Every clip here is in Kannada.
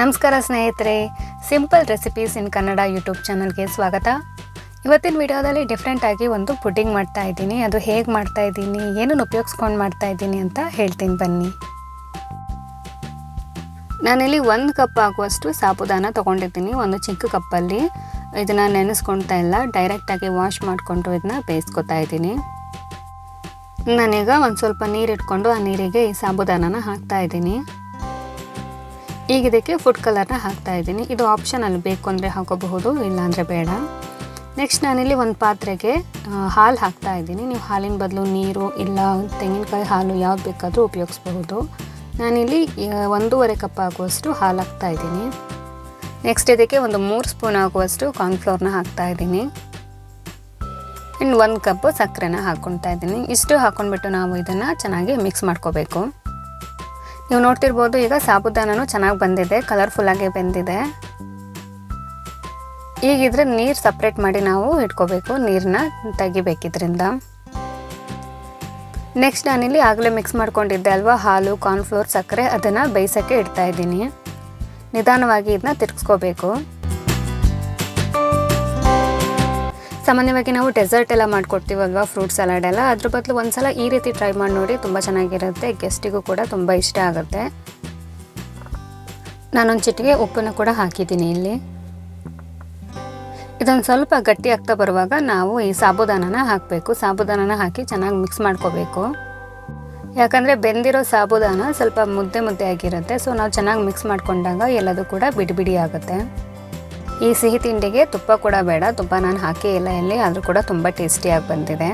ನಮಸ್ಕಾರ ಸ್ನೇಹಿತರೆ. Simple recipes in Kannada YouTube ಚಾನಲ್ಗೆ ಸ್ವಾಗತ. ಇವತ್ತಿನ ವಿಡಿಯೋದಲ್ಲಿ ಡಿಫ್ರೆಂಟಾಗಿ ಒಂದು ಪುಡ್ಡಿಂಗ್ ಮಾಡ್ತಾ ಇದ್ದೀನಿ. ಅದು ಹೇಗೆ ಮಾಡ್ತಾ ಇದ್ದೀನಿ, ಏನನ್ನು ಉಪಯೋಗಿಸ್ಕೊಂಡು ಮಾಡ್ತಾ ಇದ್ದೀನಿ ಅಂತ ಹೇಳ್ತೀನಿ ಬನ್ನಿ. ನಾನಿಲ್ಲಿ ಒಂದು ಕಪ್ ಆಗುವಷ್ಟು ಸಾಬುದಾನ ತೊಗೊಂಡಿದ್ದೀನಿ ಒಂದು ಚಿಕ್ಕ ಕಪ್ಪಲ್ಲಿ ಇದನ್ನು ನೆನೆಸ್ಕೊಳ್ತಾ ಇಲ್ಲ. ಡೈರೆಕ್ಟಾಗಿ ವಾಶ್ ಮಾಡಿಕೊಂಡು ಇದನ್ನ ಬೇಯಿಸ್ಕೊತಾ ಇದ್ದೀನಿ. ನಾನೀಗ ಒಂದು ಸ್ವಲ್ಪ ನೀರು ಇಟ್ಕೊಂಡು ಆ ನೀರಿಗೆ ಈ ಸಾಬುದಾನನ ಹಾಕ್ತಾ ಇದ್ದೀನಿ. ಈಗ ಇದಕ್ಕೆ ಫುಡ್ ಕಲರ್ನ ಹಾಕ್ತಾ ಇದ್ದೀನಿ. ಇದು ಆಪ್ಷನಲ್ಲಿ ಬೇಕು ಅಂದರೆ ಹಾಕೋಬಹುದು, ಇಲ್ಲಾಂದರೆ ಬೇಡ. ನೆಕ್ಸ್ಟ್ ನಾನಿಲ್ಲಿ ಒಂದು ಪಾತ್ರೆಗೆ ಹಾಲು ಹಾಕ್ತಾ ಇದ್ದೀನಿ. ನೀವು ಹಾಲಿನ ಬದಲು ನೀರು, ಇಲ್ಲ ತೆಂಗಿನಕಾಯಿ ಹಾಲು ಯಾವ್ದು ಬೇಕಾದರೂ ಉಪಯೋಗಿಸ್ಬಹುದು. ನಾನಿಲ್ಲಿ ಒಂದೂವರೆ ಕಪ್ ಆಗುವಷ್ಟು ಹಾಲು ಹಾಕ್ತಾ ಇದ್ದೀನಿ. ನೆಕ್ಸ್ಟ್ ಇದಕ್ಕೆ ಒಂದು ಮೂರು ಸ್ಪೂನ್ ಆಗುವಷ್ಟು ಕಾರ್ನ್ಫ್ಲೋರ್ನ ಹಾಕ್ತಾ ಇದ್ದೀನಿ. ಇನ್ನು ಒಂದು ಕಪ್ ಸಕ್ಕರೆನ ಹಾಕ್ಕೊಳ್ತಾ ಇದ್ದೀನಿ. ಇಷ್ಟು ಹಾಕ್ಕೊಂಡ್ಬಿಟ್ಟು ನಾವು ಇದನ್ನು ಚೆನ್ನಾಗಿ ಮಿಕ್ಸ್ ಮಾಡ್ಕೋಬೇಕು. ನೀವು ನೋಡ್ತಿರ್ಬೋದು, ಈಗ ಸಾಬುದಾನನು ಚೆನ್ನಾಗಿ ಬಂದಿದೆ ಕಲರ್ಫುಲ್ಲಾಗಿ ಬೆಂದಿದೆ. ಈಗಿದ್ರೆ ನೀರು ಸಪ್ರೇಟ್ ಮಾಡಿ ನಾವು ಇಟ್ಕೋಬೇಕು ನೀರನ್ನ ತೆಗಿಬೇಕಿದ್ರಿಂದ. ನೆಕ್ಸ್ಟ್ ನಾನಿಲ್ಲಿ ಆಗಲೇ ಮಿಕ್ಸ್ ಮಾಡ್ಕೊಂಡಿದ್ದೆ ಅಲ್ವಾ, ಹಾಲು ಕಾರ್ನ್ಫ್ಲೋರ್ ಸಕ್ಕರೆ, ಅದನ್ನು ಬೇಯಿಸೋಕ್ಕೆ ಇಡ್ತಾ ಇದ್ದೀನಿ. ನಿಧಾನವಾಗಿ ಇದನ್ನ ತಿರ್ಗಿಸ್ಕೋಬೇಕು. ಸಾಮಾನ್ಯವಾಗಿ ನಾವು ಡೆಸರ್ಟ್ ಎಲ್ಲ ಮಾಡ್ಕೊಡ್ತೀವಲ್ವಾ ಫ್ರೂಟ್ ಸಲಾಡ್ ಎಲ್ಲ. ಅದ್ರ ಬದಲು ಒಂದ್ಸಲ ಈ ರೀತಿ ಟ್ರೈ ಮಾಡಿ ನೋಡಿ ತುಂಬ ಚೆನ್ನಾಗಿರುತ್ತೆ. ಗೆಸ್ಟಿಗೂ ಕೂಡ ತುಂಬ ಇಷ್ಟ ಆಗುತ್ತೆ. ನಾನೊಂದು ಚಿಟಿಗೆ ಉಪ್ಪನ್ನು ಕೂಡ ಹಾಕಿದ್ದೀನಿ ಇಲ್ಲಿ. ಇದೊಂದು ಸ್ವಲ್ಪ ಗಟ್ಟಿ ಆಗ್ತಾ ಬರುವಾಗ ನಾವು ಈ ಸಾಬುದಾನನ ಹಾಕಬೇಕು. ಸಾಬುದಾನನ ಹಾಕಿ ಚೆನ್ನಾಗಿ ಮಿಕ್ಸ್ ಮಾಡ್ಕೋಬೇಕು. ಯಾಕಂದರೆ ಬೆಂದಿರೋ ಸಾಬುದಾನ ಸ್ವಲ್ಪ ಮುದ್ದೆ ಮುದ್ದೆ ಆಗಿರುತ್ತೆ. ಸೊ ನಾವು ಚೆನ್ನಾಗಿ ಮಿಕ್ಸ್ ಮಾಡ್ಕೊಂಡಾಗ ಎಲ್ಲದೂ ಕೂಡ ಬಿಡಿ ಬಿಡಿ ಆಗುತ್ತೆ. ಈ ಸಿಹಿ ತಿಂಡಿಗೆ ತುಪ್ಪ ಕೂಡ ಬೇಡ. ತುಪ್ಪ ನಾನು ಹಾಕಿ ಇಲ್ಲ ಇಲ್ಲಿ ಆದರೂ ಕೂಡ ತುಂಬ ಟೇಸ್ಟಿಯಾಗಿ ಬಂದಿದೆ.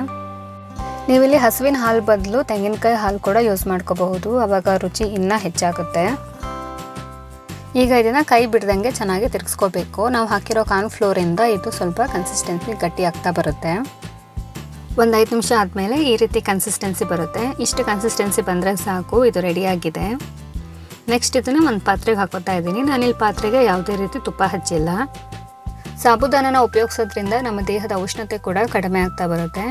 ನೀವಿಲ್ಲಿ ಹಸುವಿನ ಹಾಲು ಬದಲು ತೆಂಗಿನಕಾಯಿ ಹಾಲು ಕೂಡ ಯೂಸ್ ಮಾಡ್ಕೋಬಹುದು. ಆವಾಗ ರುಚಿ ಇನ್ನೂ ಹೆಚ್ಚಾಗುತ್ತೆ. ಈಗ ಇದನ್ನು ಕೈ ಬಿಡ್ದಂಗೆ ಚೆನ್ನಾಗಿ ತಿರ್ಗಿಸ್ಕೋಬೇಕು. ನಾವು ಹಾಕಿರೋ ಕಾರ್ನ್ ಫ್ಲೋರಿಂದ ಇದು ಸ್ವಲ್ಪ ಕನ್ಸಿಸ್ಟೆನ್ಸಿ ಗಟ್ಟಿ ಆಗ್ತಾ ಬರುತ್ತೆ. ಒಂದು ಐದು ನಿಮಿಷ ಆದಮೇಲೆ ಈ ರೀತಿ ಕನ್ಸಿಸ್ಟೆನ್ಸಿ ಬರುತ್ತೆ. ಇಷ್ಟು ಕನ್ಸಿಸ್ಟೆನ್ಸಿ ಬಂದರೆ ಸಾಕು, ಇದು ರೆಡಿಯಾಗಿದೆ ನೆಕ್ಸ್ಟ್ ಇದನ್ನು ಒಂದು ಪಾತ್ರೆಗೆ ಹಾಕೋತಾ ಇದ್ದೀನಿ. ನಾನಿಲ್ಲಿ ಪಾತ್ರೆಗೆ ಯಾವುದೇ ರೀತಿ ತುಪ್ಪ ಹಚ್ಚಿಲ್ಲ. ಸಾಬುದಾನನ ಉಪಯೋಗಿಸೋದ್ರಿಂದ ನಮ್ಮ ದೇಹದ ಉಷ್ಣತೆ ಕೂಡ ಕಡಿಮೆ ಆಗ್ತಾ ಬರುತ್ತೆ.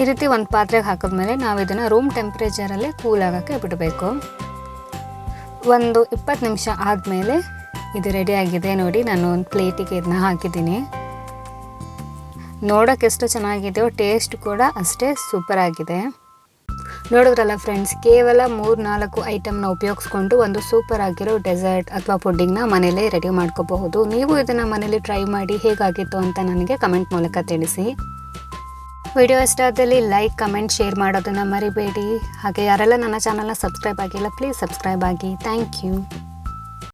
ಈ ರೀತಿ ಒಂದು ಪಾತ್ರೆಗೆ ಹಾಕಿದ್ಮೇಲೆ ನಾವು ಇದನ್ನು ರೂಮ್ ಟೆಂಪ್ರೇಚರಲ್ಲಿ ಕೂಲ್ ಆಗೋಕ್ಕೆ ಬಿಡಬೇಕು. ಒಂದು ಇಪ್ಪತ್ತು ನಿಮಿಷ ಆದಮೇಲೆ ಇದು ರೆಡಿ ಆಗಿದೆ ನೋಡಿ, ನಾನು ಒಂದು ಪ್ಲೇಟಿಗೆ ಇದನ್ನ ಹಾಕಿದ್ದೀನಿ. ನೋಡೋಕೆ ಎಷ್ಟು ಚೆನ್ನಾಗಿದೆಯೋ ಟೇಸ್ಟ್ ಕೂಡ ಅಷ್ಟೇ ಸೂಪರ್ ಆಗಿದೆ. ನೋಡಿದ್ರಲ್ಲ ಫ್ರೆಂಡ್ಸ್ ಕೇವಲ ಮೂರು ನಾಲ್ಕು ಐಟಮ್ನ ಉಪಯೋಗಿಸ್ಕೊಂಡು ಒಂದು ಸೂಪರ್ ಆಗಿರೋ ಡೆಸರ್ಟ್ ಅಥವಾ ಪುಡ್ಡಿಂಗ್ನ ಮನೆಯಲ್ಲೇ ರೆಡಿ ಮಾಡ್ಕೋಬಹುದು. ನೀವು ಇದನ್ನು ಮನೇಲಿ ಟ್ರೈ ಮಾಡಿ ಹೇಗಾಗಿತ್ತು ಅಂತ ನನಗೆ ಕಮೆಂಟ್ ಮೂಲಕ ತಿಳಿಸಿ. ವಿಡಿಯೋ ಇಷ್ಟ ಆದಲ್ಲಿ ಲೈಕ್ ಕಮೆಂಟ್ ಶೇರ್ ಮಾಡೋದನ್ನು ಮರಿಬೇಡಿ. ಹಾಗೆ ಯಾರೆಲ್ಲ ನನ್ನ ಚಾನಲ್ನ ಸಬ್ಸ್ಕ್ರೈಬ್ ಆಗಿಲ್ಲ ಪ್ಲೀಸ್ ಸಬ್ಸ್ಕ್ರೈಬ್ ಆಗಿ. Thank you